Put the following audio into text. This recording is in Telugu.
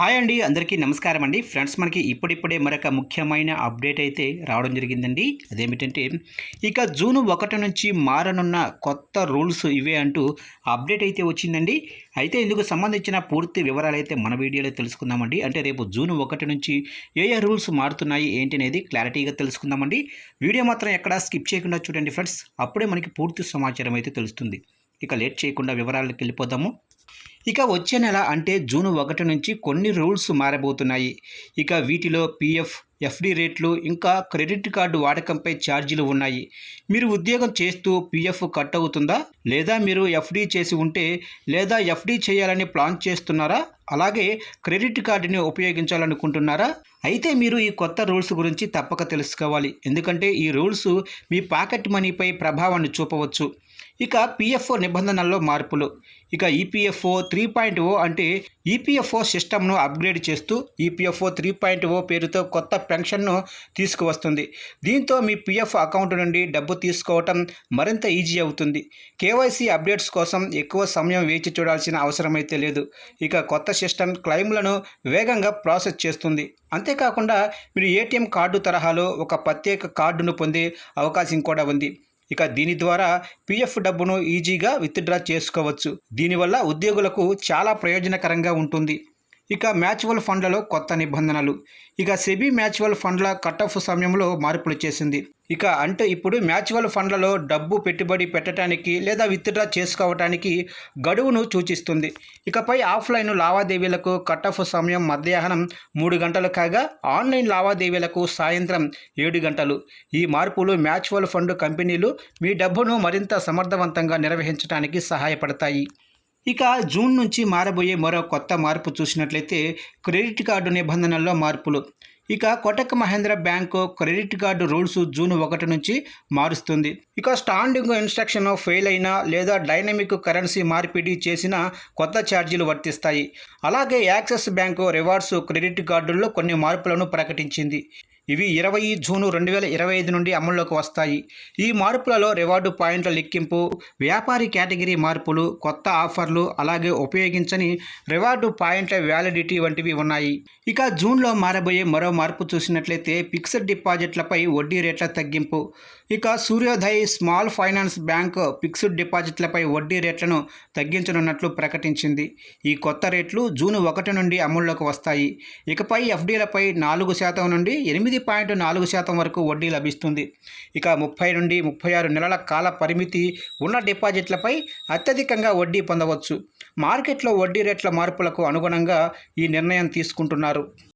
హాయ్ అండి అందరికీ నమస్కారం అండి. ఫ్రెండ్స్ మనకి ఇప్పుడిప్పుడే మరొక ముఖ్యమైన అప్డేట్ అయితే రావడం జరిగిందండి. అదేమిటంటే ఇక జూన్ ఒకటి నుంచి మారనున్న కొత్త రూల్స్ ఇవే అంటూ అప్డేట్ అయితే వచ్చిందండి. అయితే ఇందుకు సంబంధించిన పూర్తి వివరాలు అయితే మన వీడియోలో తెలుసుకుందామండి. అంటే రేపు జూన్ ఒకటి నుంచి ఏ ఏ రూల్స్ మారుతున్నాయి ఏంటి అనేది క్లారిటీగా తెలుసుకుందామండి. వీడియో మాత్రం ఎక్కడ స్కిప్ చేయకుండా చూడండి ఫ్రెండ్స్. అప్పుడే మనకి పూర్తి సమాచారం అయితే తెలుస్తుంది. ఇక లేట్ చేయకుండా వివరాలకు వెళ్ళిపోదాము. ఇక వచ్చే నెల అంటే జూన్ ఒకటి నుంచి కొన్ని రూల్స్ మారబోతున్నాయి. ఇక వీటిలో పిఎఫ్ ఎఫ్డి రేట్లు ఇంకా క్రెడిట్ కార్డు వాడకంపై ఛార్జీలు ఉన్నాయి. మీరు ఉద్యోగం చేస్తూ పిఎఫ్ కట్ అవుతుందా? లేదా మీరు ఎఫ్డి చేసి ఉంటే లేదా ఎఫ్డి చేయాలని ప్లాన్ చేస్తున్నారా? అలాగే క్రెడిట్ కార్డుని ఉపయోగించాలనుకుంటున్నారా? అయితే మీరు ఈ కొత్త రూల్స్ గురించి తప్పక తెలుసుకోవాలి. ఎందుకంటే ఈ రూల్స్ మీ పాకెట్ మనీపై ప్రభావాన్ని చూపవచ్చు. ఇక పిఎఫ్ఓ నిబంధనల్లో మార్పులు. ఇక ఈపీఎఫ్ఓ త్రీ పాయింట్ ఓ అంటే ఈపీఎఫ్ఓ సిస్టమ్ను అప్గ్రేడ్ చేస్తూ ఈపీఎఫ్ఓ త్రీ పాయింట్ ఓ పేరుతో కొత్త పెన్షన్ను తీసుకువస్తుంది. దీంతో మీ పిఎఫ్ అకౌంట్ నుండి డబ్బు తీసుకోవటం మరింత ఈజీ అవుతుంది. కేవైసీ అప్డేట్స్ కోసం ఎక్కువ సమయం వేచి చూడాల్సిన అవసరమైతే లేదు. ఇక కొత్త సిస్టమ్ క్లెయిమ్లను వేగంగా ప్రాసెస్ చేస్తుంది. అంతేకాకుండా మీరు ఏటీఎం కార్డు తరహాలో ఒక ప్రత్యేక కార్డును పొందే అవకాశం కూడా ఉంది. ఇక దీని ద్వారా పిఎఫ్ డబ్బును ఈజీగా విత్డ్రా చేసుకోవచ్చు. దీనివల్ల ఉద్యోగులకు చాలా ప్రయోజనకరంగా ఉంటుంది. ఇక మ్యాచువల్ ఫండ్లలో కొత్త నిబంధనలు. ఇక సెబీ మ్యాచువల్ ఫండ్ల కట్ ఆఫ్ సమయంలో మార్పులు చేసింది. ఇక అంటే ఇప్పుడు మ్యాచువల్ ఫండ్లలో డబ్బు పెట్టుబడి పెట్టడానికి లేదా విత్డ్రా చేసుకోవటానికి గడువును సూచిస్తుంది. ఇకపై ఆఫ్లైన్ లావాదేవీలకు కట్ ఆఫ్ సమయం మధ్యాహ్నం మూడు గంటలు కాగా ఆన్లైన్ లావాదేవీలకు సాయంత్రం ఏడు గంటలు. ఈ మార్పులు మ్యాచువల్ ఫండ్ కంపెనీలు మీ డబ్బును మరింత సమర్థవంతంగా నిర్వహించడానికి సహాయపడతాయి. ఇక జూన్ నుంచి మారబోయే మరో కొత్త మార్పు చూసినట్లయితే క్రెడిట్ కార్డు నిబంధనల్లో మార్పులు. ఇక Kotak Mahindra bank credit card rules June ఒకటి నుంచి మారుస్తుంది. ఇక స్టాండింగ్ ఇన్స్ట్రక్షన్ ఫెయిల్ అయినా లేదా డైనమిక్ కరెన్సీ మార్పిడి చేసిన కొత్త ఛార్జీలు వర్తిస్తాయి. అలాగే యాక్సిస్ బ్యాంకు రివార్డ్స్ క్రెడిట్ కార్డుల్లో కొన్ని మార్పులను ప్రకటించింది. ఇవి ఇరవై జూను రెండు వేల ఇరవై ఐదు నుండి అమల్లోకి వస్తాయి. ఈ మార్పులలో రివార్డు పాయింట్ల లెక్కింపు వ్యాపారి కేటగిరీ మార్పులు కొత్త ఆఫర్లు అలాగే ఉపయోగించని రివార్డు పాయింట్ల వ్యాలిడిటీ వంటివి ఉన్నాయి. ఇక జూన్లో మారబోయే మరో మార్పు చూసినట్లయితే ఫిక్స్డ్ డిపాజిట్లపై వడ్డీ రేట్ల తగ్గింపు. ఇక Suryoday small finance bank fixed డిపాజిట్లపై వడ్డీ రేట్లను తగ్గించనున్నట్లు ప్రకటించింది. ఈ కొత్త రేట్లు జూన్ ఒకటి నుండి అమల్లోకి వస్తాయి. ఇకపై ఎఫ్డీలపై నాలుగు శాతం నుండి ఎనిమిది పాయింట్ నాలుగు శాతం వరకు వడ్డీ లభిస్తుంది. ఇక ముప్పై నుండి ముప్పై ఆరు నెలల కాల పరిమితి ఉన్న డిపాజిట్లపై అత్యధికంగా వడ్డీ పొందవచ్చు. మార్కెట్లో వడ్డీ రేట్ల మార్పులకు అనుగుణంగా ఈ నిర్ణయం తీసుకుంటున్నారు.